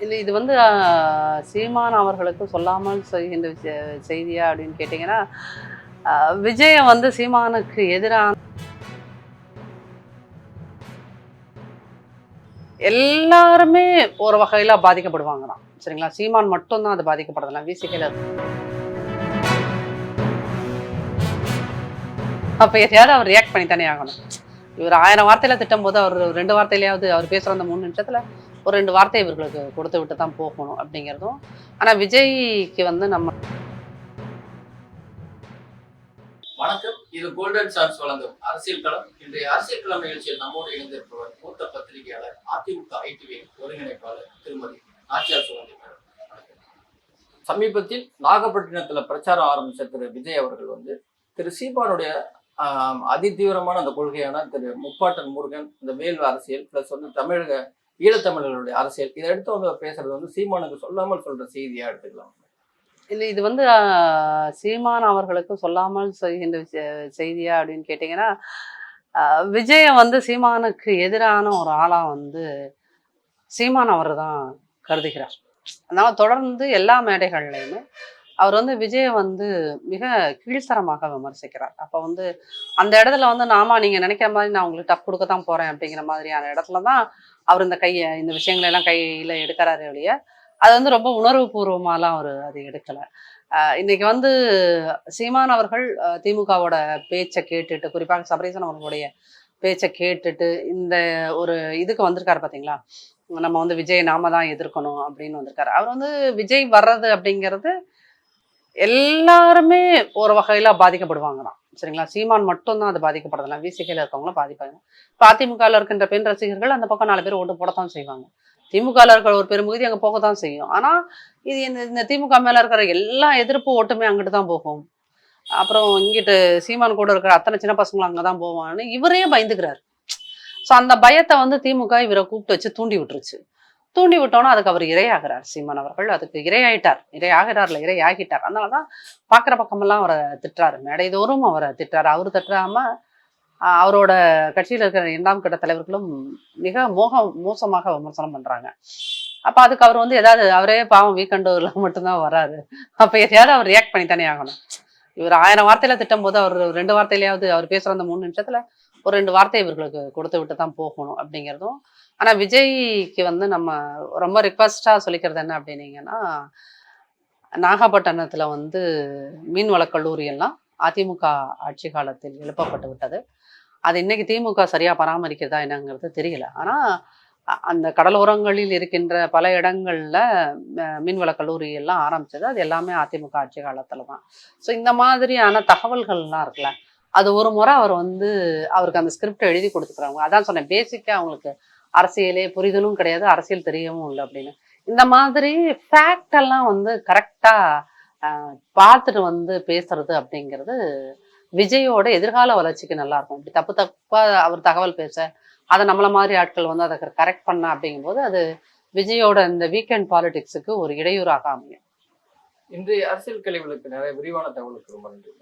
இல்லை இது வந்து சீமான் அவர்களுக்கு சொல்லாமல் செய்கின்ற செய்தியா அப்படின்னு கேட்டிங்கன்னா ஆஹ், விஜயம் வந்து சீமானுக்கு எதிரான எல்லாருமே ஒரு வகையில பாதிக்கப்படுவாங்க தான் சரிங்களா? சீமான் மட்டும்தான் அது பாதிக்கப்படலாம் விசிகையில் அப்போ எதையாவது அவர் ரியாக்ட் பண்ணி தானே ஆகணும். இவர் ஆயிரம் வார்த்தையில திட்டும் போது அவர் ரெண்டு வார்த்தையிலையாவது அவர் பேசுகிற அந்த மூணு நிமிஷத்தில் ஒரு ரெண்டு வார்த்தை இவர்களுக்கு கொடுத்து விட்டு தான் போகணும் அப்படிங்கிறதும். ஆனால் விஜய்க்கு வந்து நம்ம வணக்கம். இது கோல்டன் சான்ஸ் வழங்கும் அரசியல் களம். இன்றைய அரசியல் களம் நிகழ்ச்சியில் நம்மோடு இணைந்திருப்பவர் மூத்த பத்திரிகையாளர் அதிமுக ஐடிவி ஒருங்கிணைப்பாளர் திருமதி நாச்சியார் சுகந்தி சமீபத்தில் நாகப்பட்டினத்துல பிரச்சாரம் ஆரம்பிச்ச திரு விஜய் அவர்கள் வந்து திரு சீமானுடைய அதி அதிதீவிரமான அந்த கொள்கையான திரு முப்பாட்டன் முருகன் இந்த வேல்வு அரசியல் பிளஸ் வந்து தமிழக ஈழத்தமிழர்களுடைய அரசியல். இதை எடுத்து அவங்க பேசுறது வந்து சீமானுக்கு சொல்லாமல் சொல்ற செய்தியா எடுத்துக்கலாம். இல்லை இது வந்து ஆஹ், சீமான் அவர்களுக்கு சொல்லாமல் செய்கின்ற செய்தியா அப்படின்னு கேட்டிங்கன்னா ஆஹ், விஜயம் வந்து சீமானுக்கு எதிரான ஒரு ஆளா வந்து சீமான் அவர் தான் கருதுகிறார். அதனால தொடர்ந்து எல்லா மேடைகள்லையுமே அவர் வந்து விஜயை வந்து மிக கீழ்த்தரமாக விமர்சிக்கிறார். அப்போ வந்து அந்த இடத்துல வந்து நாமா நீங்கள் நினைக்கிற மாதிரி நான் உங்களுக்கு டஃப் கொடுக்க தான் போகிறேன் அப்படிங்கிற மாதிரியான இடத்துல தான் அவர் இந்த கையை இந்த விஷயங்களை எல்லாம் கையில் எடுக்கிறாரு ஒழிய அது வந்து ரொம்ப உணர்வு பூர்வமாலாம் அவர் அது எடுக்கலை. இன்னைக்கு வந்து சீமான் அவர்கள் திமுகவோட பேச்சை கேட்டுட்டு குறிப்பாக சபரீசன் அவர்களுடைய பேச்சை கேட்டுட்டு இந்த ஒரு இதுக்கு வந்திருக்காரு பார்த்தீங்களா நம்ம வந்து விஜய் நாம தான் எதிர்க்கணும் அப்படின்னு வந்திருக்காரு. அவர் வந்து விஜய் வர்றது அப்படிங்கிறது எல்லாருமே ஒரு வகையில பாதிக்கப்படுவாங்க தான் சரிங்களா? சீமான் மட்டும்தான் அது பாதிக்கப்படுறதில்ல. விசிகையில் இருக்கவங்களும் பாதிப்பாங்க இப்போ அதிமுகவில் இருக்கின்ற பெண் ரசிகர்கள் அந்த பக்கம் நாலு பேர் ஓட்டு போடத்தான் செய்வாங்க. திமுகவில் இருக்கிற ஒரு பெரும்பகுதி அங்கே போக தான் செய்யும். ஆனால் இது இந்த இந்த திமுக மேலே இருக்கிற எல்லா எதிர்ப்பு ஓட்டுமே அங்கிட்டு தான் போகும். அப்புறம் இங்கிட்டு சீமான் கூட இருக்கிற அத்தனை சின்ன பசங்களும் அங்கே தான் போவான்னு இவரே பயந்துக்கிறார். ஸோ அந்த பயத்தை வந்து திமுக இவரை கூப்பிட்டு வச்சு தூண்டி விட்டுருச்சு. தூண்டி விட்டோன்னா அதுக்கு அவர் இரையாகிறார் சீமான் அவர்கள். அதுக்கு இரையாயிட்டார். இரையாகிறார்ல இரையாகிட்டார். அதனால தான் பார்க்குற பக்கமெல்லாம் அவரை திட்டுறாரு. மேடைதோறும் அவரை திட்டுறாரு. அவர் திட்டுறாம அவரோட கட்சியில் இருக்கிற இரண்டாம் கட்ட தலைவர்களும் மிக மோக மோசமாக விமர்சனம் பண்றாங்க. அப்ப அதுக்கு அவர் வந்து ஏதாவது அவரே பாவம் வீக்கெண்டில் மட்டும்தான் வராரு. அப்ப எதையாவது அவர் ரியாக்ட் பண்ணி தானே ஆகணும். இவர் ஆயிரம் வார்த்தையில திட்டும் போது அவர் ரெண்டு வார்த்தையிலையாவது அவர் பேசுற அந்த மூணு நிமிஷத்துல ஒரு ரெண்டு வார்த்தை இவர்களுக்கு கொடுத்து விட்டு தான் போகணும் அப்படிங்கிறதும். ஆனால் விஜய்க்கு வந்து நம்ம ரொம்ப ரிக்வஸ்டா சொல்லிக்கிறது என்ன அப்படின்னீங்கன்னா நாகப்பட்டினத்தில் வந்து மீன்வளக் கல்லூரியெல்லாம் அதிமுக ஆட்சி காலத்தில் எழுப்பப்பட்டு விட்டது. அது இன்னைக்கு திமுக சரியாக பராமரிக்கிறதா என்னங்கிறது தெரியல. ஆனால் அந்த கடலோரங்களில் இருக்கின்ற பல இடங்களில் மீன்வளக் மீன்வள கல்லூரி எல்லாம் ஆரம்பிச்சது. அது எல்லாமே அதிமுக ஆட்சி காலத்தில் தான். ஸோ இந்த மாதிரியான தகவல்கள்லாம் இருக்குல்ல அது ஒரு முறை அவர் வந்து அவருக்கு அந்த ஸ்கிரிப்ட் எழுதி கொடுத்துக்கிறாங்க. அதான் சொன்னேன் பேசிக்காக அவங்களுக்கு அரசியலே புரிதலும் கிடையாது அரசியல் தெரியவும் இல்லை அப்படின்னு. இந்த மாதிரி ஃபேக்ட் எல்லாம் வந்து கரெக்டாக பார்த்துட்டு வந்து பேசுறது அப்படிங்கிறது விஜயோட எதிர்கால வளர்ச்சிக்கு நல்லா இருக்கும் இப்படி தப்பு தப்பாக அவர் தகவல் பேச அதை நம்மள மாதிரி ஆட்கள் வந்து அதை கரெக்ட் பண்ண அப்படிங்கும்போது அது விஜயோட இந்த வீக்கெண்ட் பாலிடிக்ஸுக்கு ஒரு இடையூறாக அமையும். இன்றைய அரசியல் கழிவுகளுக்கு நிறைய விரிவான தகவலுக்கு ரொம்ப நன்றி.